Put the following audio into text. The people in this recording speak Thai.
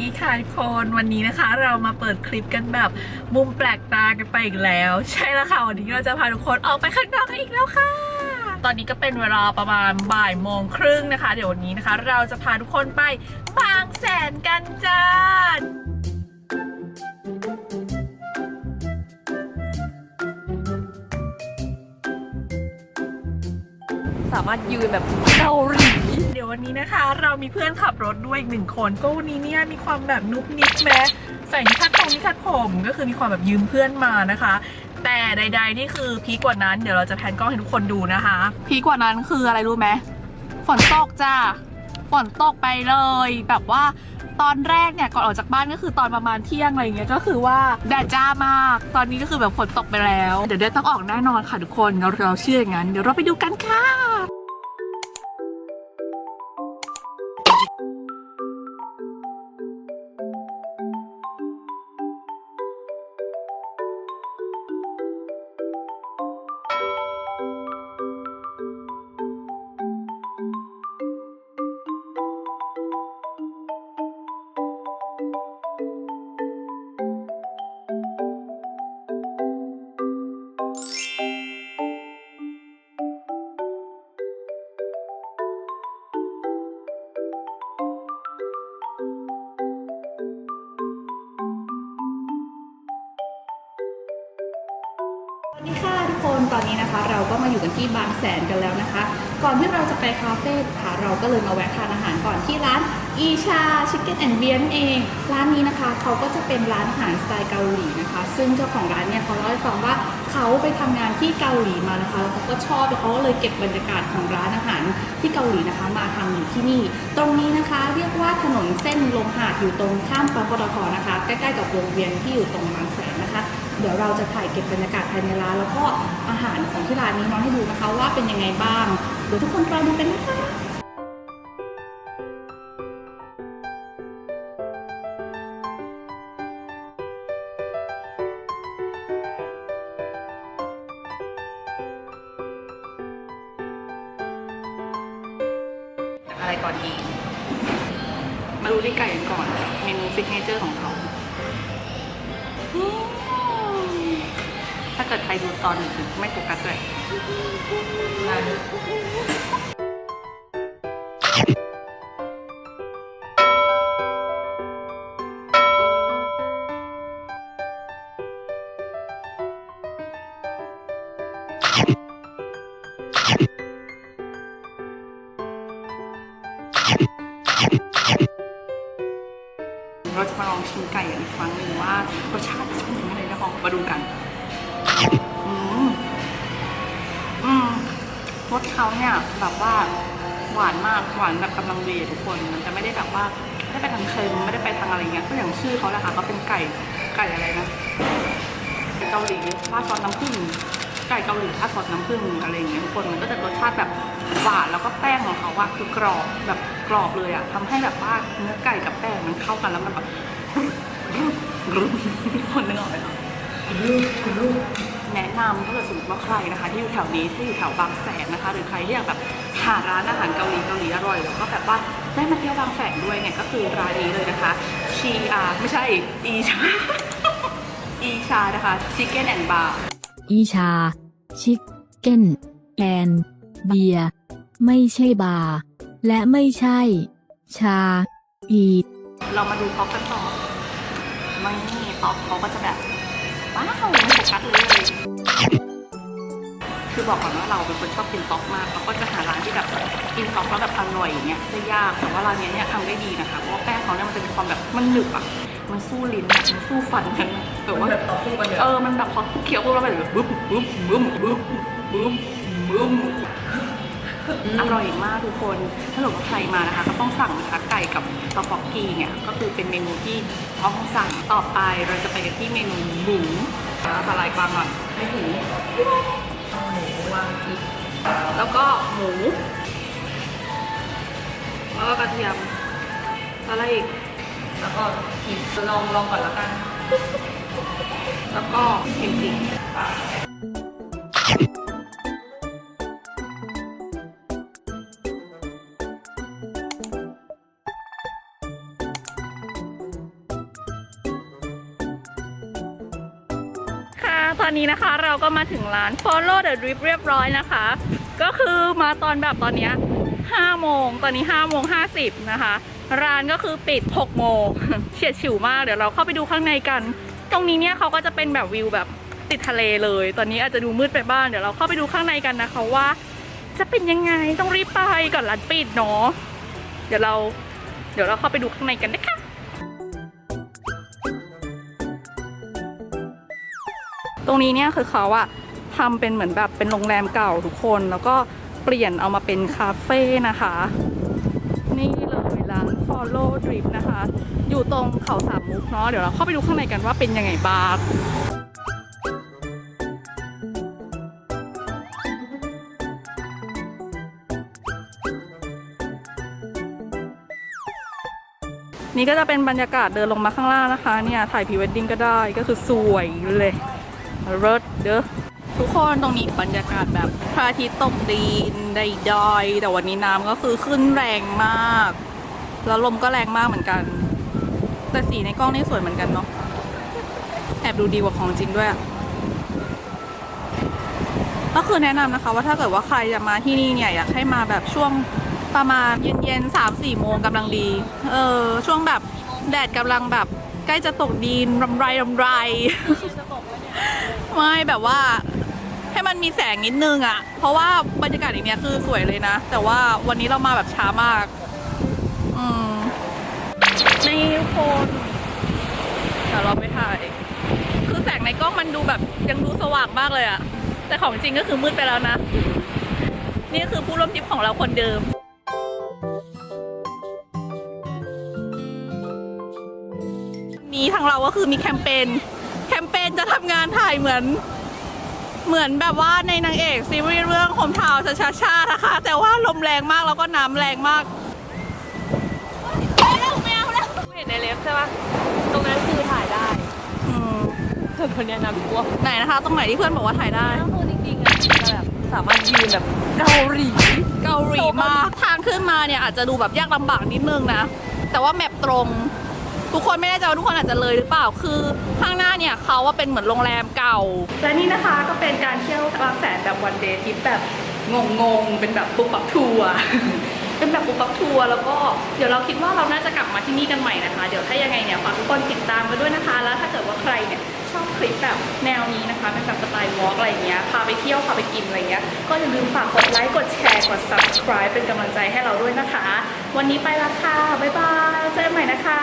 ดีค่ะทุกคนวันนี้นะคะ เรามาเปิดคลิปกันแบบมุมแปลกตากันไปอีกแล้ว ใช่แล้วค่ะ วันนี้เราจะพาทุกคนออกไปข้างนอกกันอีกแล้วค่ะ ตอนนี้ก็เป็นเวลาประมาณบ่ายโมงครึ่งนะคะ เดี๋ยววันนี้นะคะ เราจะพาทุกคนไปบางแสนกันจ้า สามารถยืนแบบเกาหลีเดี๋ยววันนี้นะคะ เรามีเพื่อนขับรถด้วยอีกหนึ่งคน ก็วันนี้เนี่ยมีความแบบนุบนิบแม้ใส่นิคัดผมนิคัดผมก็คือมีความแบบยืมเพื่อนมานะคะ แต่ใด ๆ นี่คือพีกว่านั้นเดี๋ยวเราจะแพนกล้องให้ทุกคนดูนะคะ พีกว่านั้นคืออะไรรู้ไหมฝนตกจ้าฝนตกไปเลยแบบว่าตอนแรกเนี่ยก่อนออกจากบ้านก็คือตอนประมาณเที่ยงอะไรเงี้ยก็คือว่าแดดจ้ามาก ตอนนี้ก็คือแบบฝนตกไปแล้ว เดี๋ยวเดี๋ยวต้องออกแน่นอนค่ะทุกคนเราเราเชื่ออย่างนั้น เดี๋ยวเราไปดูกันค่ะ อนนี้นะคะ เราก็มาอยู่กันที่บางแสนกันแล้วนะคะ ก่อนที่เราจะไปคาเฟ่ค่ะเราก็เลยมาแวะทานอาหารก่อนที่ร้านอีชาชิคเก้นแอนด์เบียนเอง ร้านนี้นะคะเขาก็จะเป็นร้านอาหารสไตล์เกาหลีนะคะ ซึ่งเจ้าของร้านเนี่ยเขาเล่าให้ฟังว่าเขาไปทำงานที่เกาหลีมานะคะแล้วเขาก็ชอบเขาก็เลยเก็บบรรยากาศของร้านอาหารที่เกาหลีนะคะ มาทำอยู่ที่นี่ ตรงนี้นะคะเรียกว่าถนนเส้นลงหาดอยู่ตรงข้ามปปตทนะคะ ใกล้ๆกับวงเวียนที่อยู่ตรงบางแสน ดี๋ยวเราจะถ่ายเก็บบรรยากาศภายในร้านแล้วก็อาหารของที่ร้านนี้มาให้ดูนะคะว่าเป็นยังไงบ้าง เดี๋ยวทุกคนรอดูกันนะคะอะไรก่อนดี มาดูที่ไก่กันก่อน เมนูซิกเนเจอร์ของเขา ถ้าเกิดใครดูตอนถึงไม่โฟกัสด้วยเราจะมาลองชิมไก่อีกครั้งหนึ่งว่ารสชาติจะเป็นยังไงนะของมาดูกัน อืมอืมรสเขาเนี่ยแบบว่าหวานมากหวานแบบกำลังดีทุกคน มันจะไม่ได้แบบว่าไม่ได้ไปทางเค็มไม่ได้ไปทางอะไรเงี้ยก็อย่างชื่อเขาแหละค่ะเขาเป็นไก่ไก่อะไรนะไก่เกาหลีราดซอสน้ำผึ้งไก่เกาหลีราดซอสน้ำผึ้งอะไรเงี้ยทุกคนมันก็จะรสชาติแบบหวานแล้วก็แป้งของเขาอะคือกรอบแบบกรอบเลยอะทำให้แบบว่าเนื้อไก่กับแป้งมันเข้ากันแล้วมันแบบรุบทุกคนนึกออกไหม คะแนะนำถ้าเกิดสมมติว่าใครนะคะ ที่อยู่แถวนี้ที่อยู่แถวบางแสนนะคะ หรือใครที่อยากแบบหาร้านอาหารเกาหลีเกาหลีอร่อยแล้วก็แบบว่าได้มาเที่ยวบางแสนด้วยเนี่ยก็คือร้านนี้เลยนะคะชีอาไม่ใช่อีชา อีชานะคะชิคเก้นแอนด์บาร์อีชา ชิคเก้นแอนเบียร์ไม่ใช่บาร์และไม่ใช่ ชา อี เรามาดูท็อปกันต่อมันนี่ท็อปเขาก็จะแบบ ว้าวไม่โฟกัสเลย คือบอกก่อนว่าเราเป็นคนชอบกินต๊อกมากเราก็จะหาร้านที่แบบกินต๊อกแล้วแบบอร่อยอย่างเงี้ยได้ยากแต่ว่าร้านเนี้ยเนี่ยทำได้ดีนะคะ เพราะว่าแป้งเขาเนี่ยมันจะมีความแบบมันหนึบอะ มันสู้ลิ้นอะมันสู้ฟันกันแต่ว่าแบบต่อสู้กันเออมันแบบพอเคี้ยวปุ๊บแล้วมันแบบบึ้มบึ้มบึ้มบึ้มบึ้มบึ้ม อร่อยมากทุกคน ถ้าเกิดว่าใครมานะคะ ก็ต้องสั่งนะคะไก่กับตอปอกกีเนี่ยก็คือเป็นเมนูที่ต้องสั่งต่อไปเราจะไปกันที่เมนูหมูสลายกวางก่อนไม่ถึงวางพริกแล้วก็หมูแล้วก็กระเทียมอะไรอีกแล้วก็พริกลองลองก่อนแล้วกัน แล้วก็เค็มจิ ตอนนี้นะคะเราก็มาถึงร้าน Follow the Drip เรียบร้อยนะคะ ก็คือมาตอนแบบตอนนี้5โมงตอนนี้5โมง50นะคะ ร้านก็คือปิด6โมงเฉียดฉิวมากเดี๋ยวเราเข้าไปดูข้างในกัน ตรงนี้เนี่ยเขาก็จะเป็นแบบวิวแบบติดทะเลเลย ตอนนี้อาจจะดูมืดไปบ้างเดี๋ยวเราเข้าไปดูข้างในกันนะคะว่า จะเป็นยังไงต้องรีบไปก่อนร้านปิดเนาะเดี๋ยวเรา เดี๋ยวเราเข้าไปดูข้างในกันนะคะ ตรงนี้เนี่ยคือเขาอะทำเป็นเหมือนแบบเป็นโรงแรมเก่าทุกคน แล้วก็เปลี่ยนเอามาเป็นคาเฟ่นะคะ นี่เลยร้าน Follow Drip นะคะ อยู่ตรงเขาสามมุกเนาะเดี๋ยวเราเข้าไปดูข้างในกันว่าเป็นยังไงบ้างนี่ก็จะเป็นบรรยากาศเดินลงมาข้างล่างนะคะ เนี่ยถ่ายพรีเวดดิ้งก็ได้ก็คือสวยเลย เลิศเด้อทุกคนตรงนี้บรรยากาศแบบพระอาทิตย์ตกดินใดๆแต่วันนี้น้ำก็คือขึ้นแรงมาก แล้วลมก็แรงมากเหมือนกัน แต่สีในกล้องนี่สวยเหมือนกันเนาะแอบดูดีกว่าของจริงด้วยอะก็คือแนะนำนะคะว่าถ้าเกิดว่าใครจะมาที่นี่เนี่ยอยากให้มาแบบช่วงประมาณเย็นๆสามสี่โมงกำลังดี เออช่วงแบบแดดกำลังแบบ ใกล้จะตกดินรำไรรำไรไม่แบบว่า ให้มันมีแสงนิดนึงอะเพราะว่าบรรยากาศอย่างเนี้ยคือสวยเลยนะ แต่ว่าวันนี้เรามาแบบช้ามาก อืมนี่คนเดี๋ยวเราไปถ่าย คือแสงในกล้องมันดูแบบยังดูสว่างมากเลยอะแต่ของจริงก็คือมืดไปแล้วนะ นี่คือผู้ร่วมทริปของเราคนเดิม นี้ทางเราก็คือมีแคมเปญแคมเปญจะทำงานถ่ายเหมือน เหมือนแบบว่าในนางเอกซีรีส์เรื่องโฮมทาวน์ชาชานะคะ แต่ว่าลมแรงมากแล้วก็น้ำแรงมากไม่เอาไม่เอาแล้วเห็นในเล็บใช่ปะตรงนั้นคือถ่ายได้อืมส่วนคนเนี้ยน้ำท่วมไหนนะคะ ตรงไหนที่เพื่อนบอกว่าถ่ายได้น้ำท่วมจริงๆอะจะแบบสามารถยืนแบบเกาหลี เกาหลีมาก ทางขึ้นมาเนี่ยอาจจะดูแบบยากลำบากนิดนึงนะ แต่ว่าแมปตรง ทุกคนไม่แน่ใจว่าทุกคนอาจจะเลยหรือเปล่าคือข้างหน้าเนี่ยเขาว่าเป็นเหมือนโรงแรมเก่า และนี่นะคะก็เป็นการเที่ยวบางแสนแบบวันเดย์ทริปแบบงงๆเป็นแบบปุ๊บปับทัวร์เป็นแบบปุ๊บปับทัวร์แล้วก็เดี๋ยวเราคิดว่าเราน่าจะกลับมาที่นี่กันใหม่นะคะ เดี๋ยวถ้ายังไงเนี่ยฝากทุกคนติดตามกันด้วยนะคะ แล้วถ้าเกิดว่าใครเนี่ยชอบคลิปแบบแนวนี้นะคะเป็นแบบสไตล์วอล์กอะไรเงี้ยพาไปเที่ยวพาไปกินอะไรเงี้ยก็อย่าลืมฝากกดไลค์กดแชร์กด subscribe เป็นกำลังใจให้เราด้วยนะคะ วันนี้ไปละค่ะบ๊ายบายเจอกันใหม่นะคะ